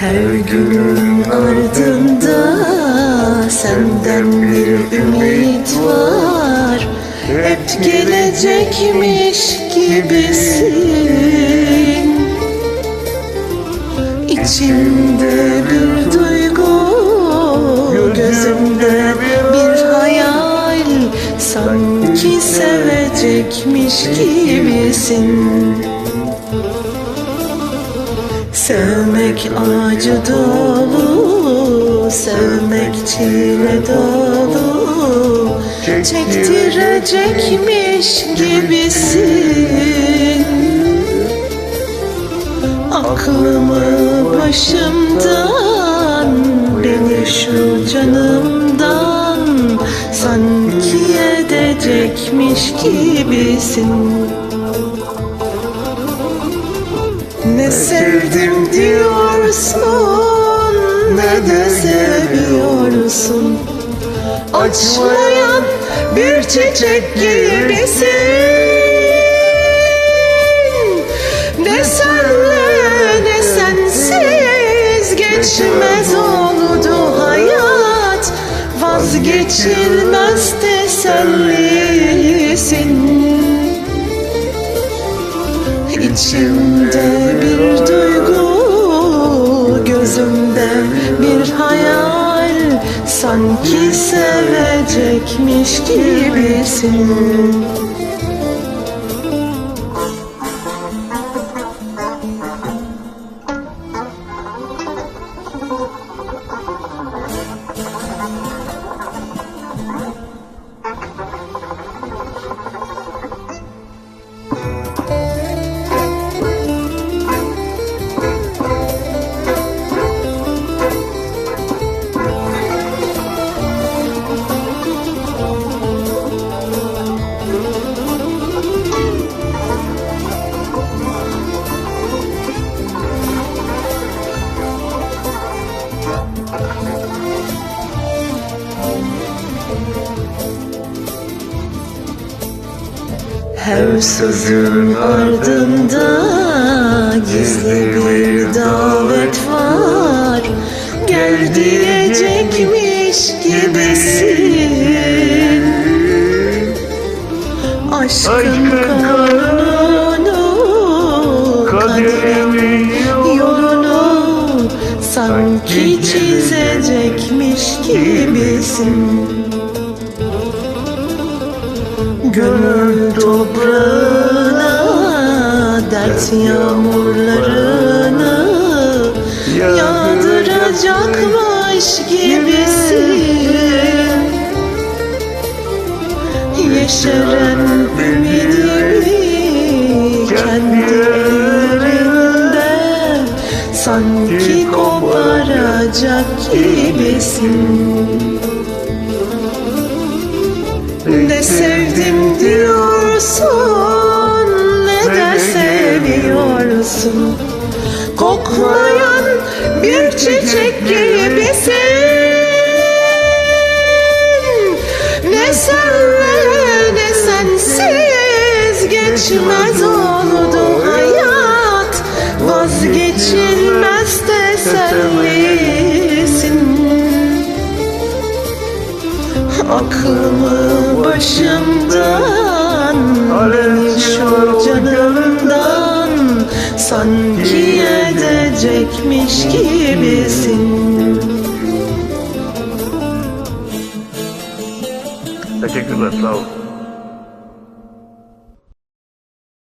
Her günün ardında senden bir ümit var. Hep gelecekmiş gibisin. İçimde bir duygu Gözümde bir hayal. Sanki sevecekmiş gibisin Sevmek acı dolu, sevmek çile dolu. Çektirecekmiş gibisin. Aklımı başımdan, beni şu canımdan Sanki edecekmiş gibisin sevdim diyorsun ne de seviyorsun. Açmayan bir çiçek gibisin. Ne senle ne sensiz geçmez oldu hayat. Vazgeçilmez tesellisin İçimde bir duygu, gözümde bir hayal Sanki sevecekmiş gibisin Her sözün ardında gizli bir davet var. Gel diyecekmiş gibisin. Aşkın kanunu kaderin yolunu Sanki çizecekmiş gibisin. Gönül toprağına dert yağmurlarını yağdıracakmış gibisin. Yeşeren ümidimi kendi ellerinde sanki koparacak gibisin. ne sevdim diyorsun ne de seviyorsun Koklayan bir çiçek gibisin Ne senle ne sensiz geçmez oldu hayat. Vazgeçilmez tesellisin Aklımı başımdan Let's go.